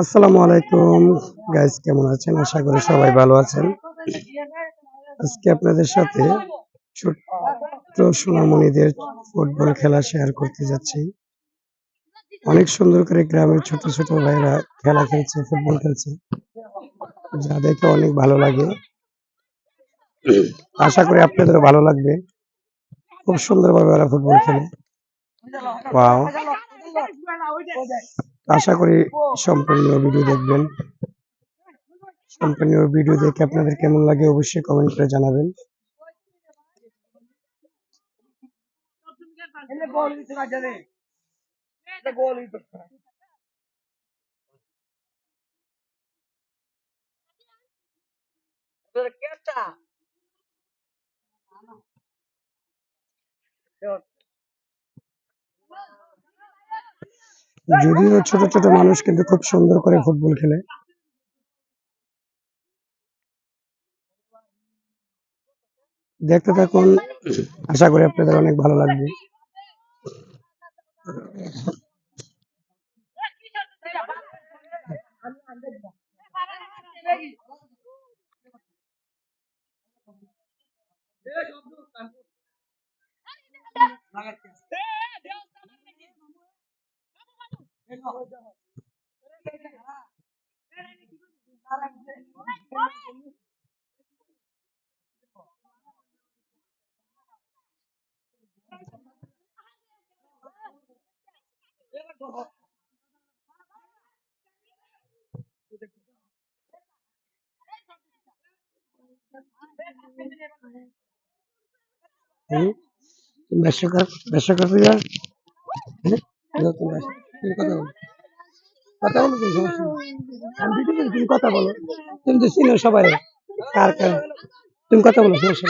আসসালামু আলাইকুম। গাইস কেমন আছেন? আশা করি সবাই ভালো আছেন। আজকে আপনাদের সাথে ছোট্ট সোনামণিদের ফুটবল খেলা শেয়ার করতে যাচ্ছি। অনেক সুন্দর করে গ্রামের ছোট ছোট ভাইরা খেলা খেলছে, ফুটবল খেলছে। যা দেখে অনেক ভালো লাগে। আশা করি আপনাদেরও ভালো লাগবে। খুব সুন্দরভাবে ওরা ফুটবল খেলে। ওয়াও আশা করি সম্পূর্ণ ভিডিও দেখবেন। সম্পূর্ণ ভিডিও দেখে আপনাদের কেমন লাগে অবশ্যই কমেন্ট করে জানাবেন। যদিও ছোট ছোট মানুষ কিন্তু খুব সুন্দর করে ফুটবল খেলে। দেখতে থাকুন। আশা করি আপনাদের অনেক ভালো লাগবে হুম? তুমি ব্যবসা কর ব্যবসা করতে যা হ্যাঁ? যাও তুমি ব্যবসা- কথা বলো তুমি কথা বলো তুমি তো চিনো সবাই কার কার তুমি কথা বলো সমস্যা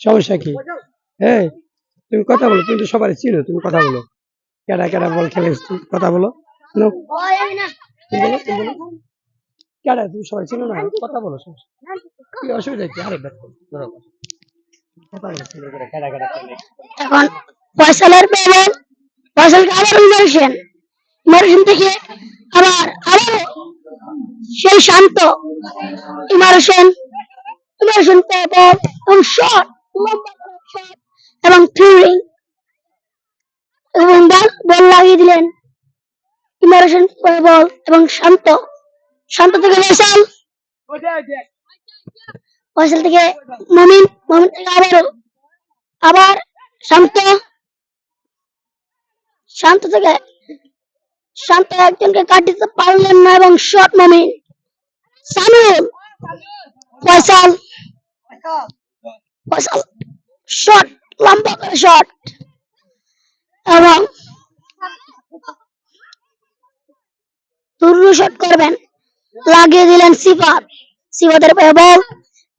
সমস্যা কি হ্যাঁ তুমি কথা বলো তুমি তো সবাই চিনো তুমি কথা বলো। কেডা কেডা বল খেলে তুমি কথা বলো। কেডা তুমি সবাই চিনো না? কথা বলো। কি অসুবিধা কি? আরে এখন ফয়সালের পেলেন ফয়সালকে আবার ইমার্শন ইমার্শন থেকে আবার আবার সেই শান্ত। ইমার্শন ইমার্শন পেয়ে এবং লম্বা শট এবং থ্রি এবং বল লাগিয়ে দিলেন। এবং শান্ত। শান্ত থেকে ফয়সাল ফয়সাল থেকে মমিন মমিন থেকে আবারও। আবার শান্ত। শান্ত থেকে শান্ত একজনকে কাটিতে পারলেন না এবং শট মমিন। সামিউল, ফয়সাল। ফয়সাল, শট, লম্বা করে শট। এবং তুর্রু শট করবেন। লাগিয়ে দিলেন সিফাত। সিফাতের পায়ে বল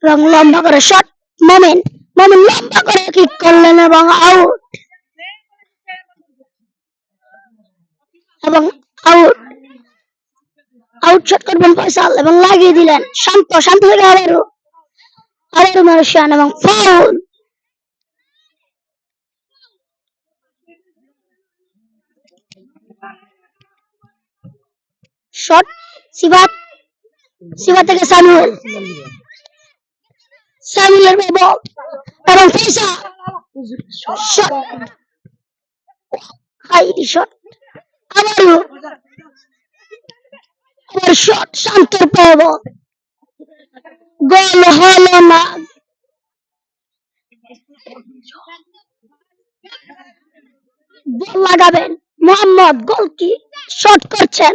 এবং লম্বা করে শট, মমিন মমিন লম্বা করে কিক করলেন এবং আউট এবং আউট আউট শট করবেন ফয়সাল এবং লাগিয়ে দিলেন শান্ত শান্ত থেকে আবারও আবারও মারুশান এবং ফাউল শট। সিবাত সিবাত থেকে সামিউল। সামিউলের বল এবং ফয়সাল শট। Highly shot. আবার শট গোল না। বল লাগাবেন। মোহাম্মদ গোল কি? শট করছেন।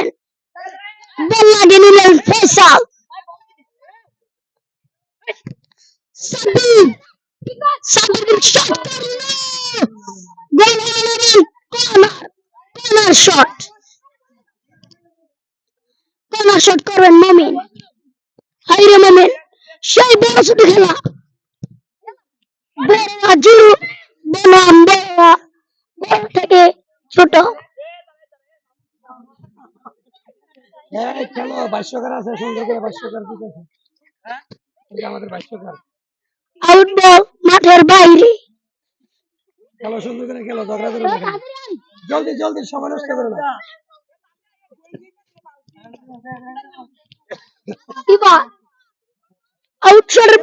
নিলেন ফয়সাল সাব্বির সাব্বির শট করল গোল হলো না কর্নার কর্নার শট শট করবেন মমিন হাইরে মমিন সেই বড় ছোট খেলা। বড়রা জুরু বনাম বড়রা বড় থেকে ছোট। খেলো ভাষ্যকার আছে সুন্দর করে ভাষ্যকার দিতেছে আমাদের ভাষ্যকার। আউট বল মাঠের বাইরে। খেলো সুন্দর করে খেলো ঝগড়া করে জলদি জলদি সময় নষ্ট করো না। আউট শটের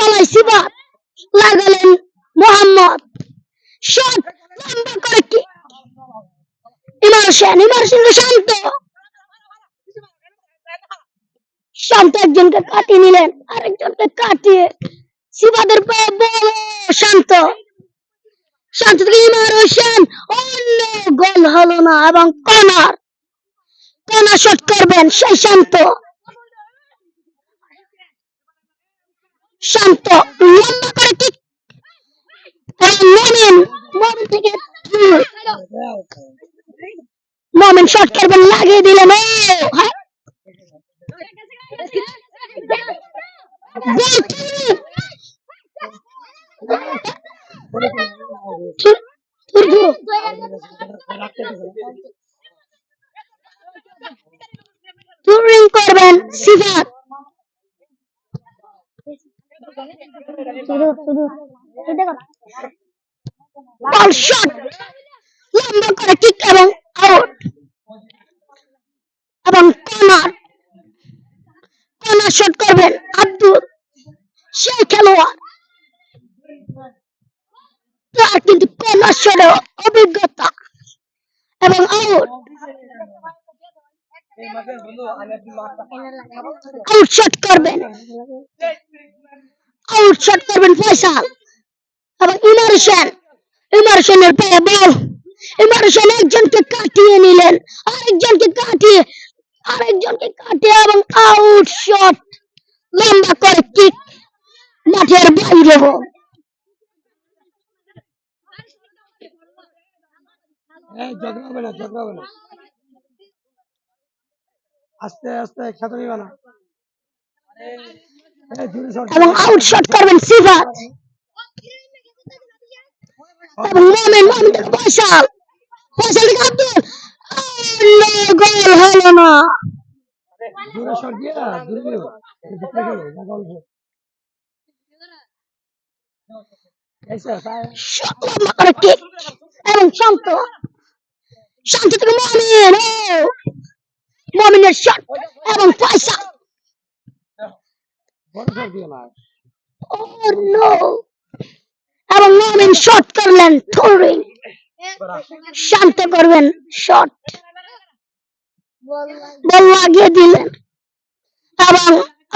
লাগালেন মোহাম্মদ। শট লম্বা করে কি? ইমার্শন ইমার্শন শান্ত। শান্ত একজনকে কাটিয়ে নিলেন, আরেকজনকে কাটিয়ে সিবাদের পায়ে বল শান্ত। শান্ত থেকে ইমার হোসেন অন্য গোল হলো না এবং কর্নার কর্নার শট করবেন, সেই শান্ত। শান্ত লম্বা করে কিক মমিন মমিন থেকে মমিন শট করবেন, লাগিয়ে দিলেন, ও হ্যাঁ। টুরিং করবেন সিফাত বল শট লম্বা করে কিক এবং আউট এবং কর্নার কর্নার শট করবেন আব্দুল সেই খেলোয়াড় তার কিন্তু কর্নার শটে অভিজ্ঞতা এবং আউট আউট শট করবেন। আউট শট করবেন ফয়সাল এবং ইমার্শন ইমার্শনের পায়ে বল। ইমার্শন একজনকে কাটিয়ে নিলেন, আরেকজনকে কাটিয়ে আরেকজনকে কাটিয়ে এবং আউট শট লম্বা করে কিক মাঠের বাইরে বল ঝগড়া হবে না ঝগড়া হবে না আস্তে আস্তে খেতে নিবা না। এবং আউট শট করবেন সিফাত। এবং মোমেন মোমেন ফয়সাল। ফয়সাল আব্দুল। গোল হলো না। জোরে শট দিয়া কিক এবং শান্ত। শান্ত থেকে মমিন মমিনের শট এবং নো এবং মমিন শট করলেন থোরিং শান্ত করবেন শট বল লাগিয়ে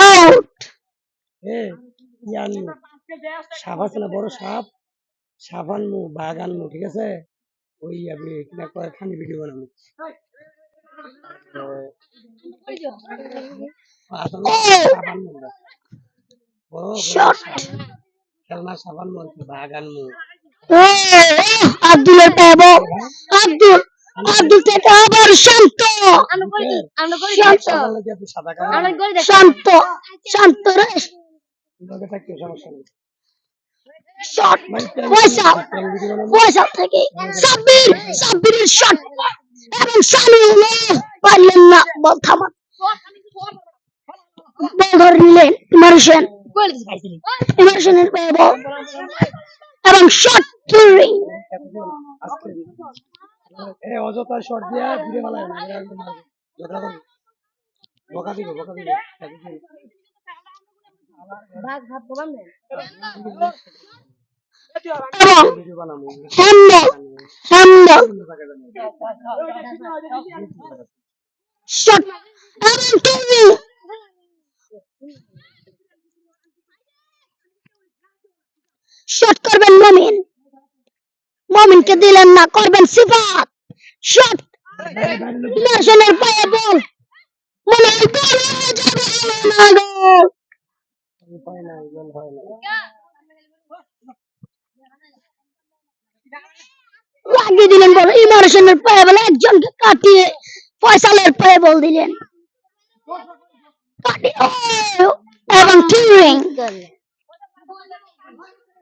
আউট সাপ আছে না? বড় সাপ সাপ আনমু বাঘ আনমু ঠিক আছে? ওই কয় ফানি ভিডিও বানাবো। আব্দুলের পায়ে আব্দুল আব্দুল থেকে আবার শান্ত শান্ত শান্ত রে শট মানে পয়সা পয়সা থেকে সাব্বির সাব্বিরের শট এবং সামিউল পারলেন না বল থামান বল ধরে নিলেন ইমার্শন ইমার্শনের পায়ে বল এবং অযথা শট দিয়া ঘুরে বেলায় না এরা একদম ঝগড়া করবে বকা দিব বকা দিব এবং ভিডিও বানাবো হ্যান্ডল হ্যান্ডল শট। করবেন মমিন। মমিনকে দিলেন না, করবেন সিফাত। শট। ইমার্শনের পায়ে বল। মনে হয় গোল হয়ে যাবে না গোল হয় না গোল হয় না লাগিয়ে দিলেন বল ইমার্শনের পায়ে বলে একজনকে কাটিয়ে ফয়সালের পায়ে বল দিলেন। এবং টিউরিং